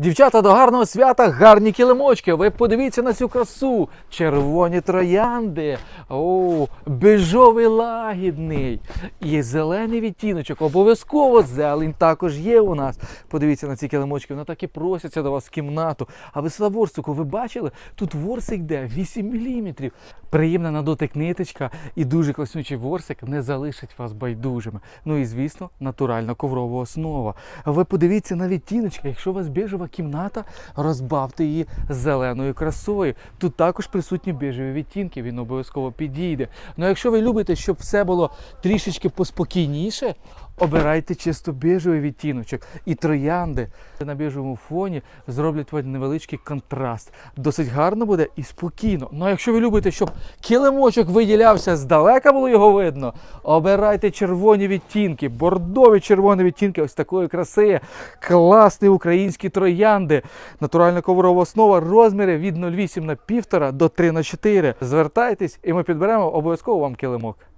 Дівчата до гарного свята, гарні килимочки. Ви подивіться на цю красу. Червоні троянди. О, бежовий лагідний. І зелений відтіночок. Обов'язково зелень також є у нас. Подивіться на ці килимочки. Вони так і просяться до вас в кімнату. А ви ворсику, ви бачили? Тут ворсик йде 8 мм. Приємна на дотик ниточка і дуже класнючий ворсик не залишить вас байдужими. Ну і звісно, натуральна коврова основа. Ви подивіться на відтіночки. Якщо у вас біжева кімната, розбавте її зеленою красою. Тут також присутні біжеві відтінки, він обов'язково підійде. Ну якщо ви любите, щоб все було трішечки поспокійніше, обирайте чисто біжевий відтіночок. І троянди на біжевому фоні зроблять вам невеличкий контраст. Досить гарно буде і спокійно. Ну а якщо ви любите, щоб килимочок виділявся здалека, було його видно, обирайте червоні відтінки, бордові червоні відтінки ось такої краси. Класні українські троянди. Натуральна коврова основа, розміри від 0,8 на 1,5 до 3 на 4. Звертайтесь і ми підберемо обов'язково вам килимок.